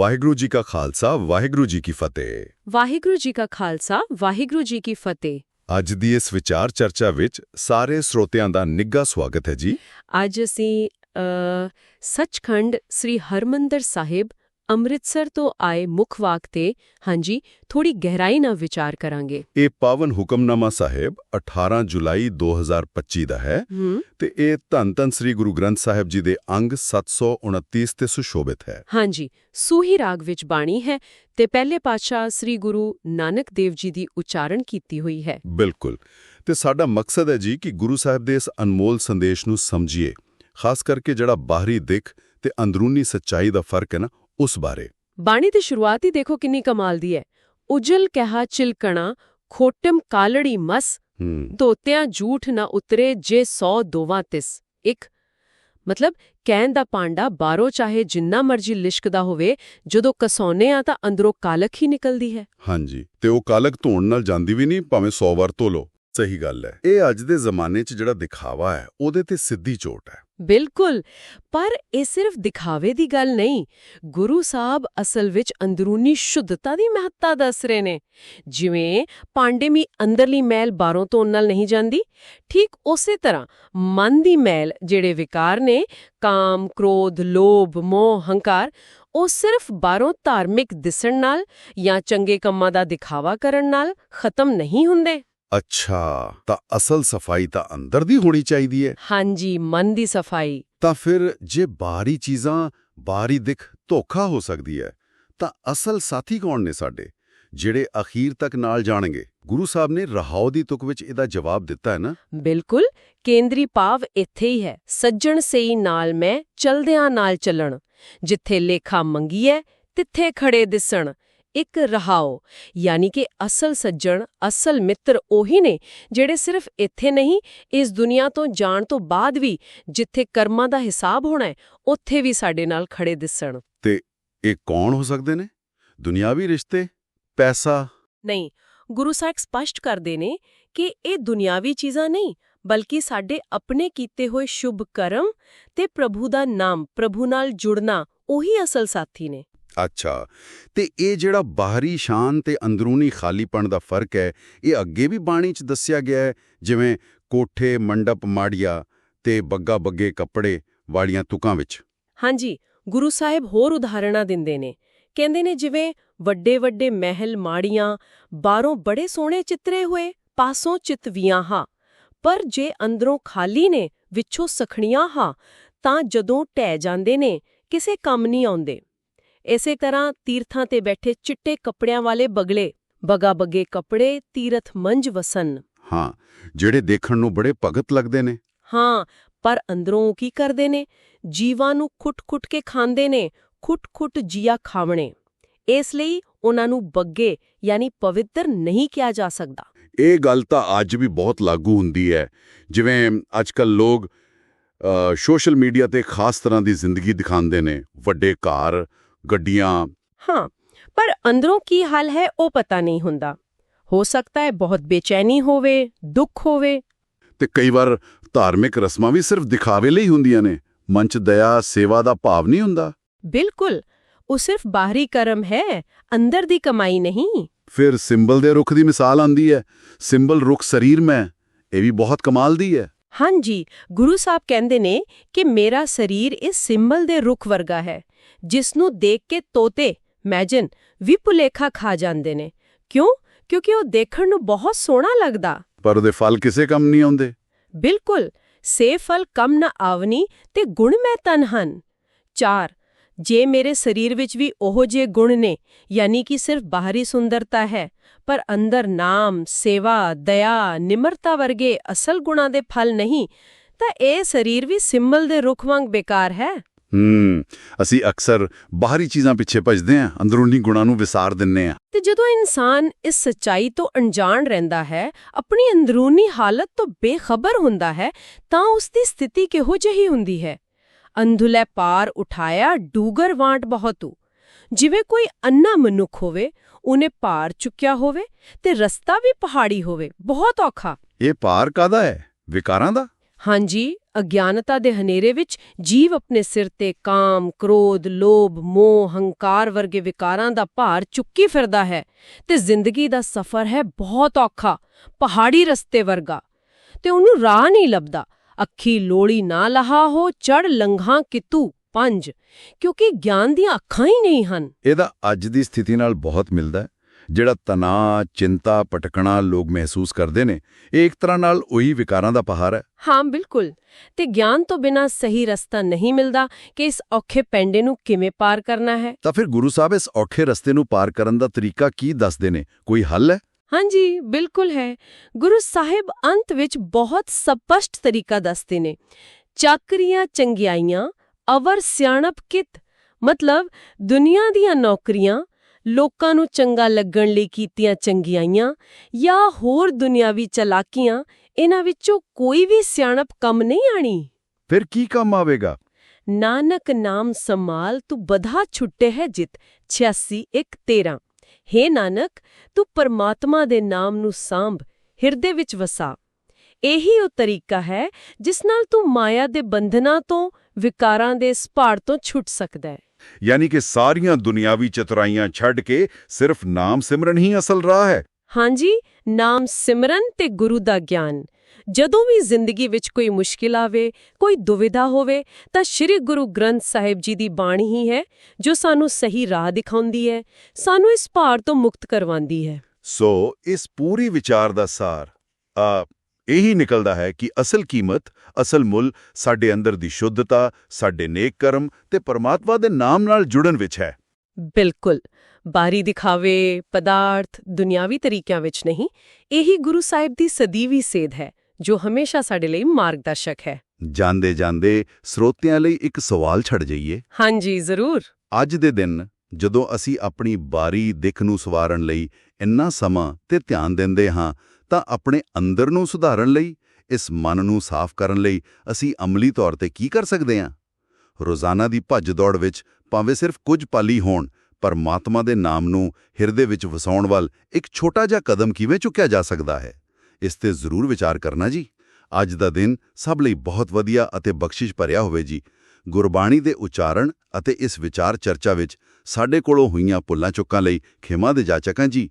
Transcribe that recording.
ਵਾਹਿਗੁਰੂ ਜੀ ਕਾ ਖਾਲਸਾ ਵਾਹਿਗੁਰੂ ਜੀ ਕੀ ਫਤਿਹ। ਵਾਹਿਗੁਰੂ ਜੀ ਕਾ ਖਾਲਸਾ ਵਾਹਿਗੁਰੂ ਜੀ ਕੀ ਫਤਿਹ। ਅੱਜ ਦੀ ਇਸ ਵਿਚਾਰ ਚਰਚਾ ਵਿੱਚ ਸਾਰੇ ਸਰੋਤਿਆਂ ਦਾ ਨਿੱਘਾ ਸਵਾਗਤ ਹੈ ਜੀ। ਅੱਜ ਅਸੀਂ ਸੱਚਖੰਡ ਸ੍ਰੀ ਹਰਮੰਦਰ ਸਾਹਿਬ ਅੰਮ੍ਰਿਤਸਰ ਤੋਂ ਆਏ ਮੁੱਖ ਵਾਕ ਤੇ ਹਾਂਜੀ ਥੋੜੀ ਗਹਿਰਾਈ ਨਾਲ ਵਿਚਾਰ ਕਰਾਂਗੇ। ਇਹ ਪਾਵਨ ਹੁਕਮਨਾਮਾ ਸਾਹਿਬ 18 ਜੁਲਾਈ 2025 ਦਾ ਹੈ ਤੇ ਇਹ ਧੰਨ ਧੰਨ ਸ੍ਰੀ ਗੁਰੂ ਗ੍ਰੰਥ ਸਾਹਿਬ ਜੀ ਦੇ ਅੰਗ 729 ਤੇ ਸੁਸ਼ੋਭਿਤ ਹੈ। ਹਾਂਜੀ ਸੂਹੀ ਰਾਗ ਵਿੱਚ ਬਾਣੀ ਹੈ ਤੇ ਪਹਿਲੇ ਪਾਤਸ਼ਾਹ ਸ੍ਰੀ ਗੁਰੂ ਨਾਨਕ ਦੇਵ ਜੀ ਦੀ ਉਚਾਰਨ ਕੀਤੀ ਹੋਈ ਹੈ। ਬਿਲਕੁਲ। ਤੇ ਸਾਡਾ ਮਕਸਦ ਹੈ ਜੀ ਕਿ ਗੁਰੂ ਸਾਹਿਬ ਦੇ ਇਸ ਅਨਮੋਲ ਸੰਦੇਸ਼ ਨੂੰ ਸਮਝੀਏ ਖਾਸ ਕਰਕੇ ਜਿਹੜਾ ਬਾਹਰੀ ਦਿੱਖ ਤੇ ਅੰਦਰੂਨੀ ਸੱਚਾਈ ਦਾ ਫ਼ਰਕ ਹੈ ਨਾ ਉਸ ਬਾਰੇ। ਬਾਣੀ ਦੀ ਸ਼ੁਰੂਆਤ ਹੀ ਦੇਖੋ ਕਿੰਨੀ ਕਮਾਲ ਦੀ ਹੈ। ਉਜਲ ਕਹਾ ਚਿਲਕਣਾ ਖੋਟਮ ਕਾਲੜੀ ਮਸ ਤੋਤਿਆਂ ਝੂਠ ਨਾ ਉਤਰੇ ਜੇ ਸੌ ਦੋਵਾਂ ਤਿਸ। ਇੱਕ ਮਤਲਬ ਕਹਿਣ ਦਾ ਪਾਂਡਾ ਬਾਹਰੋਂ ਚਾਹੇ ਜਿੰਨਾ ਮਰਜ਼ੀ ਲਿਸ਼ਕਦਾ ਹੋਵੇ ਜਦੋਂ ਕਸੌਨੇ ਆ ਤਾਂ ਅੰਦਰੋਂ ਕਾਲਕ ਹੀ ਨਿਕਲਦੀ ਹੈ। ਹਾਂਜੀ ਤੇ ਉਹ ਕਾਲਕ ਧੋਣ ਨਾਲ ਜਾਂਦੀ ਵੀ ਨਹੀਂ ਭਾਵੇਂ 100 ਵਾਰ ਧੋ ਲੋ ਸਹੀ ਗੱਲ ਹੈ। ਇਹ ਅੱਜ ਦੇ ਜ਼ਮਾਨੇ 'ਚ ਜਿਹੜਾ ਦਿਖਾਵਾ ਹੈ, ਉਹਦੇ ਤੇ ਸਿੱਧੀ ਚੋਟ ਹੈ। ਬਿਲਕੁਲ। ਪਰ ਇਹ ਸਿਰਫ ਦਿਖਾਵੇ ਦੀ ਗੱਲ ਨਹੀਂ, ਗੁਰੂ ਸਾਹਿਬ ਅਸਲ ਵਿੱਚ ਅੰਦਰੂਨੀ ਸ਼ੁੱਧਤਾ ਦੀ ਮਹੱਤਤਾ ਦੱਸ ਰਹੇ ਨੇ। ਜਿਵੇਂ ਪਾਂਡੇਮੀ ਅੰਦਰਲੀ ਮੈਲ ਬਾਹਰੋਂ ਧੋਣ ਨਾਲ ਨਹੀਂ ਜਾਂਦੀ, ਠੀਕ ਉਸੇ ਤਰ੍ਹਾਂ ਮਨ ਦੀ ਮੈਲ ਜਿਹੜੇ ਵਿਕਾਰ ਨੇ, ਕਾਮ, ਕ੍ਰੋਧ, ਲੋਭ, ਮੋਹ, ਹੰਕਾਰ, ਉਹ ਸਿਰਫ ਬਾਹਰੋਂ ਧਾਰਮਿਕ ਦਿਸਣ ਨਾਲ ਜਾਂ ਚੰਗੇ ਕੰਮਾਂ ਦਾ ਦਿਖਾਵਾ ਕਰਨ ਨਾਲ ਖਤਮ ਨਹੀਂ ਹੁੰਦੇ। ਅੱਛਾ ਤਾਂ ਅਸਲ ਸਫ਼ਾਈ ਤਾਂ ਅੰਦਰ ਦੀ ਹੋਣੀ ਚਾਹੀਦੀ ਹੈ। ਹਾਂਜੀ ਮਨ ਦੀ ਸਫ਼ਾਈ। ਤਾਂ ਫਿਰ ਜੇ ਬਾਹਰੀ ਚੀਜ਼ਾਂ ਬਾਹਰੀ ਦਿਖ ਧੋਖਾ ਹੋ ਸਕਦੀ ਹੈ ਤਾਂ ਅਸਲ ਸਾਥੀ ਕੌਣ ਨੇ ਸਾਡੇ ਜਿਹੜੇ ਅਖੀਰ ਤੱਕ ਨਾਲ ਜਾਣਗੇ? ਗੁਰੂ ਸਾਹਿਬ ਨੇ ਰਹਾਉ ਦੀ ਤੁਕ ਵਿੱਚ ਇਹਦਾ ਜਵਾਬ ਦਿੱਤਾ ਹੈ ਨਾ? ਬਿਲਕੁਲ ਕੇਂਦਰੀ ਭਾਵ ਇੱਥੇ ਹੀ ਹੈ ਸੱਜਣ ਸਈ ਨਾਲ ਮੈਂ ਚਲਦਿਆਂ ਨਾਲ ਚੱਲਣ ਜਿੱਥੇ ਲੇਖਾ ਮੰਗੀਐ ਤਿੱਥੇ ਖੜੇ ਦਿਸਣ। ਇੱਕ ਰਹਾਓ ਯਾਨੀ ਕਿ ਅਸਲ ਸੱਜਣ ਅਸਲ ਮਿੱਤਰ ਉਹੀ ਨੇ ਜਿਹੜੇ ਸਿਰਫ ਇੱਥੇ ਨਹੀਂ ਇਸ ਦੁਨੀਆ ਤੋਂ ਜਾਣ ਤੋਂ ਬਾਅਦ ਵੀ ਜਿੱਥੇ ਕਰਮਾਂ ਦਾ ਹਿਸਾਬ ਹੋਣਾ ਹੈ ਉੱਥੇ ਵੀ ਸਾਡੇ ਨਾਲ ਖੜੇ ਦਿਸਣ। ਇਹ ਕੌਣ ਹੋ ਸਕਦੇ ਨੇ? ਦੁਨਿਆਵੀ ਰਿਸ਼ਤੇ? ਪੈਸਾ? ਨਹੀਂ ਗੁਰੂ ਸਾਹਿਬ ਸਪਸ਼ਟ ਕਰਦੇ ਨੇ ਕਿ ਇਹ ਦੁਨਿਆਵੀ ਚੀਜ਼ਾਂ ਨਹੀਂ ਬਲਕਿ ਸਾਡੇ ਆਪਣੇ ਕੀਤੇ ਹੋਏ ਸ਼ੁਭ ਕਰਮ ਤੇ ਪ੍ਰਭੂ ਦਾ ਨਾਮ ਪ੍ਰਭੂ ਨਾਲ ਜੁੜਨਾ ਉਹੀ ਅਸਲ ਸਾਥੀ ਨੇ। ਅੱਛਾ। ਤੇ ਇਹ ਜਿਹੜਾ ਬਾਹਰੀ ਸ਼ਾਨ ਤੇ ਅੰਦਰੂਨੀ ਖਾਲੀਪਣ ਦਾ ਫ਼ਰਕ ਹੈ, ਇਹ ਅੱਗੇ ਵੀ ਬਾਣੀ 'ਚ ਦੱਸਿਆ ਗਿਆ ਹੈ, ਜਿਵੇਂ ਕੋਠੇ, ਮੰਡਪ, ਮਾੜੀਆਂ ਤੇ ਬੱਗਾ ਬੱਗੇ ਕੱਪੜੇ ਵਾਲੀਆਂ ਤੁਕਾਂ ਵਿੱਚ। ਹਾਂਜੀ, ਗੁਰੂ ਸਾਹਿਬ ਹੋਰ ਉਦਾਹਰਣਾਂ ਦਿੰਦੇ ਨੇ। ਕਹਿੰਦੇ ਨੇ ਜਿਵੇਂ ਵੱਡੇ ਵੱਡੇ ਮਹਿਲ ਮਾੜੀਆਂ, ਬਾਹਰੋਂ ਬੜੇ ਸੋਹਣੇ ਚਿੱਤਰੇ ਹੋਏ, ਪਾਸੋਂ ਚਿਤਵੀਆਂ ਹਾਂ। ਪਰ ਜੇ ਅੰਦਰੋਂ ਖਾਲੀ ਨੇ ਵਿੱਚੋਂ ਸਖਣੀਆਂ ਹਾਂ, ਤਾਂ ਜਦੋਂ ਢਹਿ ਜਾਂਦੇ ਨੇ, ਕਿਸੇ ਕੰਮ ਨਹੀਂ ਆਉਂਦੇ। ਇਸੇ ਤਰ੍ਹਾਂ ਤੀਰਥਾਂ ਤੇ ਬੈਠੇ ਚਿੱਟੇ ਕੱਪੜਿਆਂ ਵਾਲੇ ਬਗਲੇ ਬਗਾ ਬਗੇ ਕੱਪੜੇ ਤੀਰਥ ਮੰਜ ਵਸਨ ਹਾਂ ਜਿਹੜੇ ਦੇਖਣ ਨੂੰ ਬੜੇ ਭਗਤ ਲੱਗਦੇ ਨੇ। ਹਾਂ ਪਰ ਅੰਦਰੋਂ ਉਹ ਕੀ ਕਰਦੇ ਨੇ? ਜੀਵਾਂ ਨੂੰ ਖੁੱਟ-ਖੁੱਟ ਕੇ ਖਾਂਦੇ ਨੇ ਖੁੱਟ-ਖੁੱਟ ਜੀਆ ਖਾਵਣੇ। ਇਸ ਲਈ ਉਹਨਾਂ ਨੂੰ ਬੱਗੇ ਯਾਨੀ ਪਵਿੱਤਰ ਨਹੀਂ ਕਿਹਾ ਜਾ ਸਕਦਾ। ਇਹ ਗੱਲ ਤਾਂ ਅੱਜ ਵੀ ਬਹੁਤ ਲਾਗੂ ਹੁੰਦੀ ਹੈ। ਜਿਵੇਂ ਅੱਜਕੱਲ ਲੋਕ ਸੋਸ਼ਲ ਮੀਡੀਆ ਤੇ ਖਾਸ ਤਰ੍ਹਾਂ ਦੀ ਜ਼ਿੰਦਗੀ ਦਿਖਾਉਂਦੇ ਨੇ। ਵੱਡੇ ਘਰ ਗੱਡੀਆਂ। ਹਾਂ ਪਰ ਅੰਦਰੋਂ ਕੀ ਹਾਲ ਹੈ ਉਹ ਪਤਾ ਨਹੀਂ ਹੁੰਦਾ। ਹੋ ਸਕਦਾ ਹੈ ਬਹੁਤ ਬੇਚੈਨੀ ਹੋਵੇ ਦੁੱਖ ਹੋਵੇ। ਤੇ ਕਈ ਵਾਰ ਧਾਰਮਿਕ ਰਸਮਾਂ ਵੀ ਸਿਰਫ ਦਿਖਾਵੇ ਲਈ ਹੁੰਦੀਆਂ ਨੇ। ਮਨ 'ਚ ਦਇਆ ਸੇਵਾ ਦਾ ਭਾਵ ਨਹੀਂ ਹੁੰਦਾ। ਬਿਲਕੁਲ ਉਹ ਸਿਰਫ ਬਾਹਰੀ ਕਰਮ ਹੈ ਅੰਦਰ ਦੀ ਕਮਾਈ ਨਹੀਂ। ਫਿਰ ਸਿੰਬਲ ਦੇ ਰੁੱਖ ਦੀ ਮਿਸਾਲ ਆਂਦੀ ਹੈ। ਸਿੰਬਲ ਰੁੱਖ ਸਰੀਰ ਮੈਂ ਇਹ ਵੀ ਬਹੁਤ ਕਮਾਲ ਦੀ ਹੈ। ਹਾਂਜੀ ਗੁਰੂ ਸਾਹਿਬ ਕਹਿੰਦੇ ਨੇ ਕਿ ਮੇਰਾ ਸਰੀਰ ਇਸ ਸਿੰਬਲ ਦੇ ਰੁੱਖ ਵਰਗਾ ਹੈ। ਜਿਸ ਨੂੰ ਦੇਖ ਕੇ ਤੋਤੇ ਇਮੇਜਿਨ ਵੀ ਭੁਲੇਖਾ ਖਾ ਜਾਂਦੇ ਨੇ। ਕਿਉਂ? ਕਿਉਂਕਿ ਉਹ ਦੇਖਣ ਨੂੰ ਬਹੁਤ ਸੋਹਣਾ ਲੱਗਦਾ। ਪਰ ਉਹਦੇ ਫਲ ਕਿਸੇ ਕੰਮ ਨਹੀਂ ਆਉਂਦੇ। ਬਿਲਕੁਲ। ਸੇ ਫਲ ਕਮ ਨ ਆਵਨੀ ਤੇ ਗੁਣ ਮੈਂ ਤਨ ਹਨ। 4 ਜੇ ਮੇਰੇ ਸਰੀਰ ਵਿੱਚ ਵੀ ਉਹੋ ਜਿਹੇ ਗੁਣ ਨੇ ਯਾਨੀ ਕਿ ਸਿਰਫ ਬਾਹਰੀ ਸੁੰਦਰਤਾ ਹੈ ਪਰ ਅੰਦਰ ਨਾਮ ਸੇਵਾ ਦਇਆ ਨਿਮਰਤਾ ਵਰਗੇ ਅਸਲ ਗੁਣਾਂ ਦੇ ਫਲ ਨਹੀਂ ਤਾਂ ਇਹ ਸਰੀਰ ਵੀ ਸਿੰਬਲ ਦੇ ਰੁੱਖ ਵਾਂਗ ਬੇਕਾਰ ਹੈ। ਹੂੰ ਅਸੀਂ ਅਕਸਰ ਬਾਹਰੀ ਚੀਜ਼ਾਂ ਪਿੱਛੇ ਭੱਜਦੇ ਹਾਂ ਅੰਦਰੂਨੀ ਗੁਣਾਂ ਨੂੰ ਵਿਸਾਰ ਦਿੰਨੇ ਆ ਤੇ ਜਦੋਂ ਇਨਸਾਨ ਇਸ ਸੱਚਾਈ ਤੋਂ ਅਣਜਾਣ ਰਹਿੰਦਾ ਹੈ ਆਪਣੀ ਅੰਦਰੂਨੀ ਹਾਲਤ ਤੋਂ ਬੇਖਬਰ ਹੁੰਦਾ ਹੈ ਤਾਂ ਉਸ ਦੀ ਸਥਿਤੀ ਕਿਹੋ ਜਿਹੀ ਹੁੰਦੀ ਹੈ? ਅੰਧੁਲੇ ਪਾਰ ਉਠਾਇਆ ਡੂਗਰ ਵਾਂਟ ਬਹੁਤੂ। ਜਿਵੇਂ ਕੋਈ ਅੰਨਾ ਮਨੁੱਖ ਹੋਵੇ ਉਹਨੇ ਪਾਰ ਚੁੱਕਿਆ ਹੋਵੇ ਤੇ ਰਸਤਾ ਵੀ ਪਹਾੜੀ ਹੋਵੇ ਬਹੁਤ ਔਖਾ। ਇਹ ਪਾਰ ਕਾਦਾ ਹੈ? ਵਿਕਾਰਾਂ ਦਾ? ਹਾਂਜੀ ਅਗਿਆਨਤਾ ਦੇ ਹਨੇਰੇ ਵਿੱਚ ਜੀਵ ਆਪਣੇ ਸਿਰ ਤੇ ਕਾਮ, ਕ੍ਰੋਧ, ਲੋਭ, ਮੋਹ, ਹੰਕਾਰ ਵਰਗੇ ਵਿਕਾਰਾਂ ਦਾ ਭਾਰ ਚੁੱਕੀ ਫਿਰਦਾ ਹੈ ਤੇ ਜ਼ਿੰਦਗੀ ਦਾ ਸਫ਼ਰ ਹੈ ਬਹੁਤ ਔਖਾ, ਪਹਾੜੀ ਰਸਤੇ ਵਰਗਾ। ਤੇ ਉਹਨੂੰ ਰਾਹ ਨਹੀਂ ਲੱਭਦਾ ਅੱਖੀ ਲੋੜੀ ਨਾ ਲਹਾ ਹੋ ਚੜ ਲੰਘਾਂ ਕਿਤੂ ਪੰਜ ਕਿਉਂਕਿ ਗਿਆਨ ਦੀਆਂ ਅੱਖਾਂ ਹੀ ਨਹੀਂ ਹਨ। ਇਹਦਾ ਅੱਜ ਦੀ ਸਥਿਤੀ ਨਾਲ ਬਹੁਤ ਮਿਲਦਾ ਹੈ। ਜਿਹੜਾ ਤਣਾਅ ਚਿੰਤਾ ਭਟਕਣਾ ਲੋਕ ਮਹਿਸੂਸ ਕਰਦੇ ਨੇ ਇਹ ਇੱਕ ਤਰ੍ਹਾਂ ਨਾਲ ਉਹੀ ਵਿਕਾਰਾਂ ਦਾ ਪਹਾੜ ਹੈ। ਹਾਂ ਬਿਲਕੁਲ। ਤੇ ਗਿਆਨ ਤੋਂ ਬਿਨਾ ਸਹੀ ਰਸਤਾ ਨਹੀਂ ਮਿਲਦਾ ਕਿ ਇਸ ਔਖੇ ਪੈਂਡੇ ਨੂੰ ਕਿਵੇਂ ਪਾਰ ਕਰਨਾ ਹੈ। ਤਾਂ ਫਿਰ ਗੁਰੂ ਸਾਹਿਬ ਇਸ ਔਖੇ ਰਸਤੇ ਨੂੰ ਪਾਰ ਕਰਨ ਦਾ ਤਰੀਕਾ ਕੀ ਦੱਸਦੇ ਨੇ? ਕੋਈ ਹੱਲ ਹੈ? ਹਾਂਜੀ ਬਿਲਕੁਲ ਹੈ। ਗੁਰੂ ਸਾਹਿਬ ਅੰਤ ਵਿੱਚ ਬਹੁਤ ਸਪਸ਼ਟ ਤਰੀਕਾ ਦੱਸਦੇ ਨੇ। ਚਾਕਰੀਆਂ ਚੰਗਿਆਈਆਂ ਅਵਰ ਸਿਆਣਪ ਕਿਤ ਮਤਲਬ ਦੁਨੀਆ ਦੀਆਂ ਨੌਕਰੀਆਂ ਲੋਕਾਂ ਨੂੰ ਚੰਗਾ ਲੱਗਣ ਲਈ ਕੀਤੀਆਂ ਚੰਗਿਆਈਆਂ ਜਾਂ ਹੋਰ ਦੁਨਿਆਵੀ ਚਲਾਕੀਆਂ ਇਹਨਾਂ ਵਿੱਚੋਂ ਕੋਈ ਵੀ ਸਿਆਣਪ ਕੰਮ ਨਹੀਂ ਆਣੀ। ਫਿਰ ਕੀ ਕੰਮ ਆਵੇਗਾ? ਨਾਨਕ ਨਾਮ ਸਮਾਲ ਤੂੰ ਬਧਾ ਛੁੱਟੇ ਹੈ ਜਿਤ 86 1 13 ਹੇ ਨਾਨਕ ਤੂੰ ਪਰਮਾਤਮਾ ਦੇ ਨਾਮ ਨੂੰ ਸਾਂਭ ਹਿਰਦੇ ਵਿੱਚ ਵਸਾ। ਇਹੀ ਉਹ ਤਰੀਕਾ ਹੈ ਜਿਸ ਨਾਲ ਤੂੰ ਮਾਇਆ ਦੇ ਬੰਧਨਾਂ ਤੋਂ ਵਿਕਾਰਾਂ ਦੇ ਇਸ ਪਹਾੜ ਤੋਂ ਛੁੱਟ ਸਕਦਾ ਹੈ। ਯਾਨੀ ਕਿ ਸਾਰੀਆਂ ਦੁਨਿਆਵੀ ਚਤੁਰਾਈਆਂ ਛੱਡ ਕੇ ਸਿਰਫ ਨਾਮ ਸਿਮਰਨ ਹੀ ਅਸਲ ਰਾਹ ਹੈ। ਹਾਂਜੀ ਨਾਮ ਸਿਮਰਨ ਤੇ ਗੁਰੂ ਦਾ ਗਿਆਨ। ਜਦੋਂ ਵੀ ਜ਼ਿੰਦਗੀ ਵਿੱਚ ਕੋਈ ਮੁਸ਼ਕਿਲ ਆਵੇ ਕੋਈ ਦੁਵਿਧਾ ਹੋਵੇ ਤਾਂ ਸ੍ਰੀ ਗੁਰੂ ਗ੍ਰੰਥ ਸਾਹਿਬ ਜੀ ਦੀ ਬਾਣੀ ਹੀ ਹੈ ਜੋ ਸਾਨੂੰ ਸਹੀ ਰਾਹ ਦਿਖਾਉਂਦੀ ਹੈ ਸਾਨੂੰ ਇਸ ਭਾਰ ਤੋਂ ਮੁਕਤ ਕਰਵਾਉਂਦੀ ਹੈ। ਸੋ ਇਸ ਪੂਰੀ ਵਿਚਾਰ ਦਾ ਸਾਰ ਆ ਇਹੀ ਨਿਕਲਦਾ ਹੈ ਕਿ ਅਸਲ ਕੀਮਤ ਅਸਲ ਮੁੱਲ ਸਾਡੇ ਅੰਦਰ ਦੀ ਸ਼ੁੱਧਤਾ ਸਾਡੇ ਨੇਕ ਕਰਮ ਤੇ ਪਰਮਾਤਮਾ ਦੇ ਨਾਮ ਨਾਲ ਜੁੜਨ ਵਿੱਚ ਹੈ। ਬਿਲਕੁਲ। ਬਾਰੀ ਦਿਖਾਵੇ ਪਦਾਰਥ ਦੁਨਿਆਵੀ ਤਰੀਕਿਆਂ ਵਿੱਚ ਨਹੀਂ ਇਹੀ ਗੁਰੂ ਸਾਹਿਬ ਦੀ ਸਦੀਵੀ ਸੇਧ ਹੈ ਜੋ ਹਮੇਸ਼ਾ ਸਾਡੇ ਲਈ ਮਾਰਗਦਰਸ਼ਕ ਹੈ। ਜਾਂਦੇ ਜਾਂਦੇ ਸਰੋਤਿਆਂ ਲਈ ਇੱਕ ਸਵਾਲ ਛੱਡ ਜਾਈਏ। ਹਾਂਜੀ ਜ਼ਰੂਰ। ਅੱਜ ਦੇ ਦਿਨ ਜਦੋਂ ਅਸੀਂ ਆਪਣੀ ਬਾਰੀ ਦਿੱਖ ਨੂੰ ਸਵਾਰਨ ਲਈ ਇੰਨਾ ਸਮਾਂ ਤੇ ਧਿਆਨ ਦਿੰਦੇ ਹਾਂ ਤਾਂ ਆਪਣੇ ਅੰਦਰ ਨੂੰ ਸੁਧਾਰਨ ਲਈ, ਇਸ ਮਨ ਨੂੰ ਸਾਫ਼ ਕਰਨ ਲਈ ਅਸੀਂ ਅਮਲੀ ਤੌਰ ਤੇ ਕੀ ਕਰ ਸਕਦੇ ਹਾਂ? ਰੋਜ਼ਾਨਾ ਦੀ ਭੱਜ ਦੌੜ ਵਿੱਚ ਭਾਵੇਂ ਸਿਰਫ ਕੁਝ ਪਾਲੀ ਹੋਣ, ਪਰਮਾਤਮਾ ਦੇ ਨਾਮ ਨੂੰ ਹਿਰਦੇ ਵਿੱਚ ਵਸਾਉਣ ਵੱਲ ਇੱਕ ਛੋਟਾ ਜਿਹਾ ਕਦਮ ਕਿਵੇਂ ਚੁੱਕਿਆ ਜਾ ਸਕਦਾ ਹੈ? ਇਸ ਤੇ ਜ਼ਰੂਰ ਵਿਚਾਰ ਕਰਨਾ ਜੀ। ਅੱਜ ਦਾ ਦਿਨ ਸਭ ਲਈ ਬਹੁਤ ਵਧੀਆ ਅਤੇ ਬਖਸ਼ਿਸ਼ ਭਰਿਆ ਹੋਵੇ ਜੀ। ਗੁਰਬਾਣੀ ਦੇ ਉਚਾਰਨ ਅਤੇ ਇਸ ਵਿਚਾਰ ਚਰਚਾ ਵਿੱਚ ਸਾਡੇ ਕੋਲੋਂ ਹੋਈਆਂ ਭੁੱਲਾਂ ਚੁੱਕਾਂ ਲਈ ਖਿਮਾ ਦੇ ਜਾਚਕਾਂ ਜੀ।